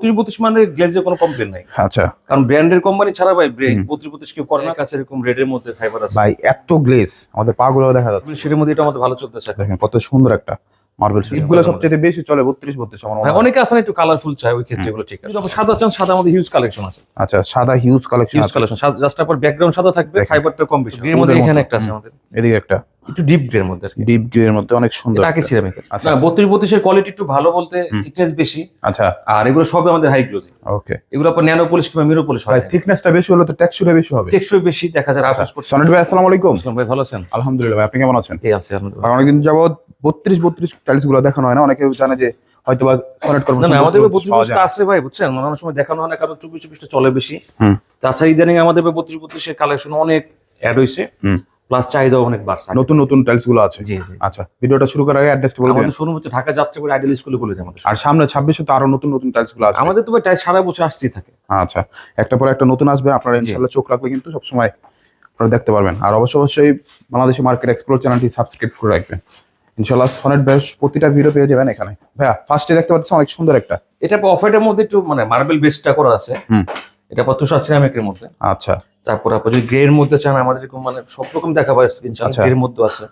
বত্রিশ বত্রিশ মানে গ্লেজে কোনো কমপ্লেন নাই। আচ্ছা। কারণ ব্র্যান্ডের কোম্পানি ছাড়া ভাই। বত্রিশ বত্রিশ কেউ করে না। কাছে এরকম রেডের মধ্যে ফাইবার আছে। ভাই এত গ্লেজ আমাদের পা গুলো দেখা যাচ্ছে। সেটার মধ্যে এটা আমাদের ভালো চলতেছে এখন। দেখেন কত সুন্দর একটা মার্বেল সবচেয়ে বেশি চলে আমার মনে অনেকে একটু কালারফুল চাই ওই ক্ষেত্রে এগুলো ঠিক আছে। সাদা চান সাদা আমাদের হিউজ কালেকশন আছে। আচ্ছা সাদা huge collection huge collection just আপনার ব্যাকগ্রাউন্ড সাদা থাকবে ফাইবারটা কম বেশি। এর মধ্যে এখানে একটা আছে আমাদের। এদিকে একটা। একটু ডিপ গ্রের মধ্যে আর কি। ডিপ গ্রে এর মধ্যে অনেক সুন্দর এটা আগে সিরামিকের আচ্ছা। আচ্ছা বত্রিশ বত্রিশের কোয়ালিটি একটু ভালো বলতে। থিকনেস বেশি। আচ্ছা। আর এগুলো সবই আমাদের হাই গ্লোজি ওকে এগুলো আপনার ন্যানো পলিশ কিংবা মিরো পলিশ হয় থিকনেসটা বেশি হলে তো টেক্সচারটা বেশি হবে। টেকসই বেশি দেখা যায় আচ্ছা। আফসোস করছে। সনেট ভাই আসসালামু আলাইকুম। আসলাম ভাই ভালো আছেন? আলহামদুলিল্লাহ ভাই আপনি কেমন আছেন? ঠিক আছে আলহামদুলিল্লাহ। অনেকদিন যাবত বত্রিশ বত্রিশ টাইলসগুলো দেখানো হয় না। অনেকে জানে যে হয়তো বা সনেট করব না আমাদের বত্রিশ বত্রিশটা আছে ভাই বুঝছেন? মানে অনেক সময় দেখানো হয় না কারণ চব্বিশ চব্বিশটা চলে বেশি। হুম। তাছাড়া ইদানিং আমাদের বত্রিশ বত্রিশের কালেকশন অনেক অ্যাড হয়েছে হুম। প্লাস চাহিদাও অনেক বাড়ছে। নতুন নতুন টাইলসগুলো আছে। জি জি। আচ্ছা ভিডিওটা শুরু করার আগে অ্যাড্রেসটা বলে আমাদের শোরুম হচ্ছে ঢাকা যাত্রা করে আইডিয়াল স্কুলে বলে আমাদের আর সামনে ছাব্বিশে তো আরও নতুন নতুন টাইলসগুলো আছে আমাদের তো টাই সারা বছর আসতেই থাকে। আচ্ছা একটা পর একটা নতুন আসবে আপনারা ইনশাআল্লাহ চোখ রাখলে কিন্তু সবসময় আপনারা দেখতে পারবেন। আর অবশ্যই অবশ্যই বাংলাদেশি মার্কেট এক্সপ্লোর চ্যানেলটি সাবস্ক্রাইব করে রাখবেন। ইনশাআল্লাহ সনেট বেশ প্রতিটা ভিডিও পেয়ে যাবেন এখানে। ভাইয়া ফার্স্টে দেখতে পাচ্ছেন অনেক সুন্দর একটা। এটা অফারের মধ্যে একটু মানে মার্বেল বেসটা করা আছে। হুম। এটা আপনার তুষার সিরামিকের মধ্যে। আচ্ছা। তারপর আপনি যদি গ্রে এর মধ্যে চান আমাদের এরকম মানে সব রকম দেখা পায় ইনশাআল্লাহ আচ্ছা। গ্রে এর মধ্যে আছে।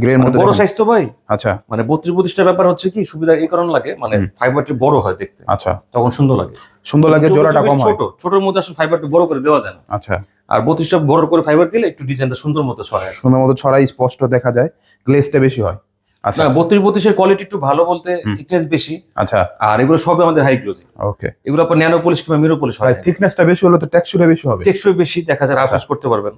গ্রে এর মানে মধ্যে বড় সাইজ তো ভাই। আচ্ছা। মানে বত্রিশ বত্রিশটা ব্যাপার হচ্ছে কি সুবিধা এই কারণে লাগে মানে। ফাইবারটি বড় হয় দেখতে। আচ্ছা। তখন সুন্দর লাগে। সুন্দর লাগে জোড়াটা কম হয়। ছোট ছোটর মধ্যে আসলে ফাইবারটা বড় করে দেওয়া যায় না। আচ্ছা। আর বত্রিশটা বড় করে ফাইবার দিলে একটু ডিজাইনটা সুন্দর মতো ছড়ায়। সুন্দর মতো ছড়াই স্পষ্ট দেখা যায় গ্লেজটা বেশি হয়। আচ্ছা। বত্রিশ বত্রিশের কোয়ালিটি একটু ভালো বলতে। থিকনেস বেশি। আচ্ছা। আর এগুলো সবই আমাদের হাই গ্লোজি ওকে এগুলো আপনার ন্যানো পলিশ কিংবা মিরো পলিশ হয়। থিকনেসটা বেশি হলে তো টেক্সচারটা বেশি হবে। টেকসই বেশি দেখা যায় আচ্ছা। করতে পারবেন।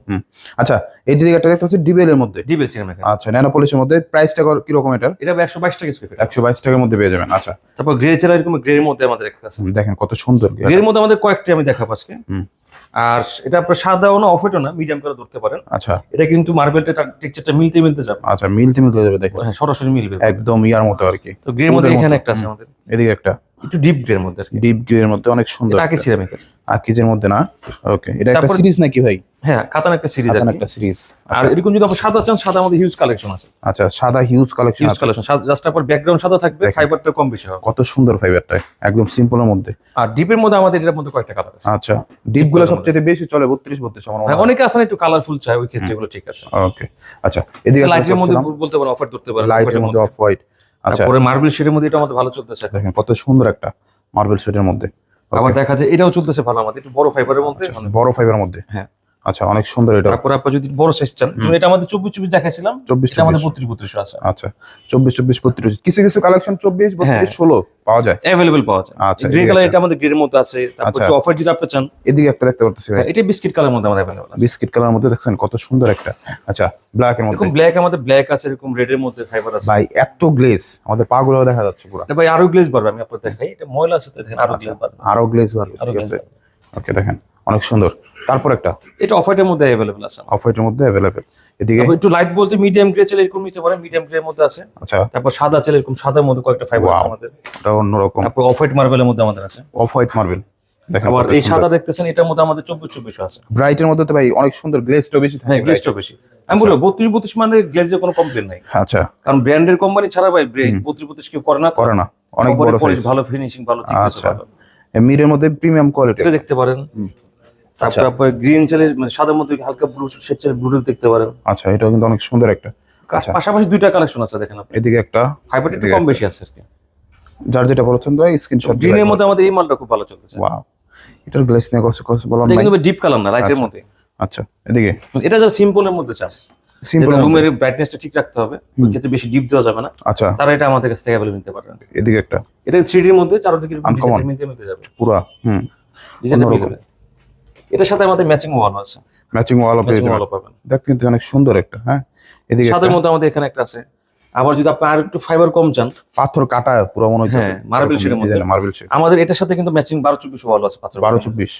আচ্ছা এই দিকে একটা দেখতে হচ্ছে ডিবেল এর মধ্যে। ডিবেল সিনেমা আচ্ছা ন্যানো পলিশের মধ্যে প্রাইসটা কীরকম এটার? এটা একশো বাইশ টাকা স্কোয়ার ফিট একশো বাইশ টাকার মধ্যে পেয়ে যাবেন আচ্ছা। তারপর গ্রে চেলা এরকম গ্রে এর মধ্যে আমাদের একটা আছে। দেখেন কত সুন্দর গ্রে এর মধ্যে আমাদের কয়েকটি আমি দেখাবো আজকে। আর এটা আপনার সাদাও না অফেটও না মিডিয়াম করে ধরতে পারেন। আচ্ছা। এটা কিন্তু মার্বেলটা টেক্সচারটা মিলতে মিলতে যাবে। আচ্ছা মিলতে মিলতে যাবে দেখুন। হ্যাঁ সরাসরি মিলবে। একদম ইয়ার মতো আর কি। তো গ্রে মধ্যে এখানে একটা আছে আমাদের। এদিকে একটা। একটু ডিপ গ্রে এর মধ্যে ডিপ গ্রে এর মধ্যে অনেক সুন্দর আগে সিরামিকের আর কিজের মধ্যে না? ওকে এটা একটা সিরিজ নাকি ভাই? হ্যাঁ কাতান একটা সিরিজ আচ্ছা একটা সিরিজ আর এরকম যদি আপনি সাদা চান সাদা আমাদের হিউজ কালেকশন আছে। আচ্ছা সাদা huge collection huge collection just আপনার ব্যাকগ্রাউন্ড সাদা থাকবে ফাইবারটা কম বেশি হবে। কত সুন্দর ফাইবারটা একদম সিম্পলের মধ্যে। আর ডিপের মধ্যে আমাদের এটার মধ্যে কয়েকটা কালার আছে। আচ্ছা ডিপগুলো সবচেয়ে বেশি চলে বত্রিশ বত্রিশ আমার হ্যাঁ অনেকে না একটু কালারফুল চাই ওই ক্ষেত্রে এগুলো ঠিক আছে। ওকে আচ্ছা এদিকে লাইটের মধ্যে বলতে পারেন অফার ধরতে পারেন লাইটের মধ্যে অফ হোয়াইট আচ্ছা তারপরে মার্বেল শেডের মধ্যে এটা আমাদের ভালো চলতেছে দেখেন কত সুন্দর একটা মার্বেল সেটের মধ্যে। আবার দেখা যায় এটাও চলতেছে ভালো আমাদের একটু বড় ফাইবারের মধ্যে আচ্ছা, বড় ফাইবারের মধ্যে। হ্যাঁ। আচ্ছা অনেক সুন্দর এটা। তারপরে আপনি যদি বড় সাইজ চান। এটা আমাদের চব্বিশ চব্বিশ দেখাইছিলাম চব্বিশ এটা আমাদের চব্বিশ। বত্রিশ বত্রিশ আছে। আচ্ছা চব্বিশ চব্বিশ বত্রিশ। কিছু কিছু কালেকশন চব্বিশ বত্রিশ হ্যাঁ। ষোলো পাওয়া যায়। অ্যাভেলেবেল পাওয়া যায়। আচ্ছা গ্রে কালার এটা আমাদের গ্রের মধ্যে আছে। তারপর আচ্ছা। অফার যদি আপনি চান এদিকে একটা দেখতে পারতেছি ভাই। হ্যাঁ, এটা বিস্কিট কালার মধ্যে আমাদের অ্যাভেলেবল আছে। বিস্কিট কালার মধ্যে দেখছেন কত সুন্দর একটা। আচ্ছা ব্ল্যাক এর মধ্যে। এরকম ব্ল্যাক আমাদের ব্ল্যাক আছে এরকম রেড এর মধ্যে ফাইবার আছে। ভাই এত গ্লেজ আমাদের পা গুলো দেখা যাচ্ছে পুরো। ভাই আরও গ্লেজ বাড়বে আমি আপনাদের দেখাই। এটা ময়লা আছে তো দেখেন আরও আচ্ছা। গ্লেজ বাড়বে। আরও গ্লেজ বাড়বে ঠিক আছে। ওকে দেখেন অনেক সুন্দর। তারপর একটা। এটা অফারের মধ্যে অ্যাভেলেবল আছে অফ হোয়াইটের মধ্যে অ্যাভেলেবেল এদিকে? একটু লাইট বলতে মিডিয়াম গ্রে চলে এরকম নিতে পারেন মিডিয়াম গ্রে এর মধ্যে আছে। আচ্ছা। তারপর সাদা চাইলে এরকম সাদার মধ্যে কয়েকটা ফাইবার আছে আমাদের। এটা অন্যরকম। তারপর অফ হোয়াইট মার্বেলের মধ্যে আমাদের আছে। অফ হোয়াইট মার্বেল আবার এই সাদা দেখতেছেন এটার মধ্যে আমাদের চব্বিশ চব্বিশ আছে। ব্রাইটের মধ্যে তো ভাই অনেক সুন্দর গ্লেজটা বেশি থাকে হ্যাঁ। গ্লেজটা বেশি। আমি বলব বত্রিশ বত্রিশ মানে গ্লেজের কোনো কমপ্লেন নাই। আচ্ছা। কারণ ব্র্যান্ডের কোম্পানি ছাড়া ভাই। বত্রিশ বত্রিশ কেউ করে না করে না। অনেক বড় ভালো ফিনিশিং ভালো আচ্ছা। ভালো। মিরের মধ্যে প্রিমিয়াম কোয়ালিটি দেখতে পারেন। তারপর আপনার গ্রিন চালের মানে সাদার মধ্যে হালকা ব্লু শেড চালের ব্লু দেখতে পারেন। আচ্ছা এটাও কিন্তু অনেক সুন্দর একটা। আচ্ছা। পাশাপাশি দুইটা কালেকশন আছে দেখেন আপনি। এদিকে একটা ফাইবারটা একটু কম বেশি আছে আর কি। যার যেটা পছন্দ হয় স্ক্রিনশট গ্রিনের মধ্যে আমাদের এই মালটা খুব ভালো চলতেছে। ওয়াও এটার গ্লেজ নিয়ে কষ্ট কষ্ট এটা নাই। কিন্তু ডিপ কালার না লাইটের আচ্ছা। মধ্যে। আচ্ছা এদিকে। এটা যা সিম্পলের মধ্যে চান সিম্পল রুমের ব্রাইটনেসটা ঠিক রাখতে হবে ক্ষেত্রে বেশি ডিপ দেওয়া যাবে না। আচ্ছা। তারা এটা আমাদের কাছ থেকে অ্যাভেলেবল নিতে পারবেন এদিকে একটা। এটা থ্রি ডির মধ্যে চারদিকে মিলতে মিলতে যাবে। পুরা হুম। ডিজাইনটা এটার সাথে আমাদের ম্যাচিং ওয়াল আছে। ম্যাচিং ওয়াল পাবেন। দেখ কিন্তু অনেক সুন্দর একটা হ্যাঁ? এদিকে সাদের মধ্যে আমাদের এখানে একটা আছে। আবার যদি আপনি আর একটু ফাইবার কম চান। পাথর কাটা পুরো মনে হচ্ছে হ্যাঁ, marble মধ্যে। Marble shade. আমাদের এটার সাথে কিন্তু ম্যাচিং বারো চব্বিশ ওয়াল আছে পাথর বারো চব্বিশ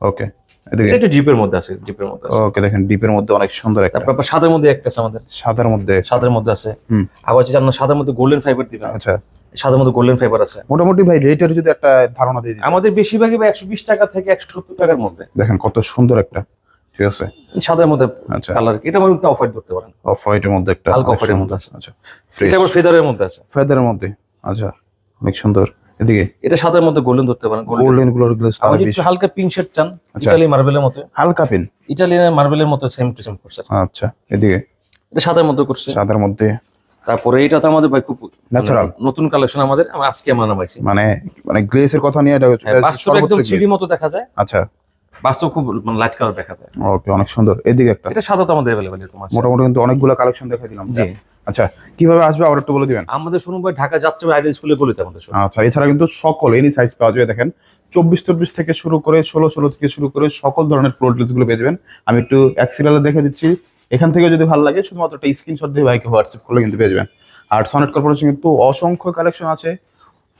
ওকে এদিকে। একটু জিপের মধ্যে আছে জিপের মধ্যে আছে। ওকে দেখেন ডিপের মধ্যে অনেক সুন্দর একটা। তারপর সাদের মধ্যে একটা আছে আমাদের। সাদার মধ্যে সাদের মধ্যে আছে। হুম। আবার যদি আপনার সাদের মধ্যে গোল্ডেন ফাইবার দিবেন। আচ্ছা। মধ্যে গোল্ডেন ফাইবার আছে। মোটামুটি ভাই রেটের যদি একটা ধারণা দিয়ে দিই আমাদের বেশিরভাগই বা একশো বিশ টাকা থেকে একশো সত্তর টাকার মধ্যে। দেখেন কত সুন্দর একটা ঠিক আছে? সাদের মধ্যে আচ্ছা। কালার এটা মধ্যে ধরতে পারেন। অফ হোয়াইটের মধ্যে একটা হালকা off-white এর মধ্যে আছে। আচ্ছা এটা আবার ফেদারের মধ্যে আছে। ফেদারের মধ্যে আচ্ছা অনেক সুন্দর। এদিকে? এটা সাদার মধ্যে গোল্ডেন ধরতে পারেন গোল্ডেনগুলোর একটু হালকা পিঙ্ক শেড চান আচ্ছা। মার্বেলের মতো। হালকা পিন ইটালিয়ান মার্বেলের মতো সেম টু সেম করছে। আচ্ছা এদিকে? এটা সাদার মধ্যে করছে। সাদার মধ্যে তারপরে এটা তো আমাদের ভাই খুব Natural. মানে নতুন কালেকশন আমাদের আমরা আজকে আমরা নামাইছি মানে মানে গ্লেসের কথা নিয়ে এটা হ্যাঁ, একদম সর্বোচ্চ থ্রি glaze। মতো দেখা যায়। আচ্ছা। বাস্তব খুব মানে লাইট কালার দেখা যায়। ওকে অনেক সুন্দর। এদিকে একটা। এটা সাদা তো আমাদের এরকম আছে। মোটামুটি কিন্তু অনেকগুলো কালেকশন দেখাই দিলাম জি। আচ্ছা কীভাবে আসবে আবার একটু বলে দিবেন? আমাদের শুনুন ভাই ঢাকা যাচ্ছে আইডিয়া স্কুলে বলিতে আমাদের শুনুন। আচ্ছা এছাড়া কিন্তু সকল এনি সাইজ পাওয়া যাবে। দেখেন চব্বিশ চব্বিশ থেকে শুরু করে ষোলো ষোলো থেকে শুরু করে সকল ধরনের ফ্লোরগুলো পেয়ে যাবেন। আমি একটু এক সিরিয়ালে দেখে দিচ্ছি। এখান থেকে যদি ভালো লাগে, শুধুমাত্র একটা স্ক্রিনশট দিয়ে বাইকে হোয়াটসঅ্যাপ করলে কিন্তু পেয়ে যাবেন। আর সনেট কর্পোরেশন কিন্তু অসংখ্য কালেকশন আছে।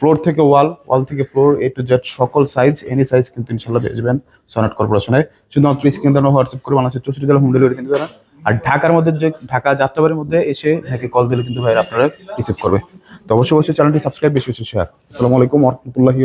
ফ্লোর থেকে ওয়াল ওয়াল থেকে ফ্লোর এ টু জেড সকল সাইজ এনি সাইজ কিন্তু ইনশাল্লাহ পেয়ে যাবেন সনেট কর্পোরেশনে শুধুমাত্র স্ক্রিন দেওয়া হোয়াটসঅ্যাপ করে বাংলাদেশের চৌষট্টি জেলা হোম ডেলিভারি কিন্তু তারা আর ঢাকার মধ্যে যে, ঢাকা যাত্রাবাড়ির মধ্যে এসে নাকি কল দিলে কিন্তু ভাই আপনারা রিসিভ করবে। তো অবশ্যই অবশ্যই চ্যানেলটি সাবস্ক্রাইব বেশি বেশি শেয়ার আসসালামু আলাইকুম রহমতুল্লাহি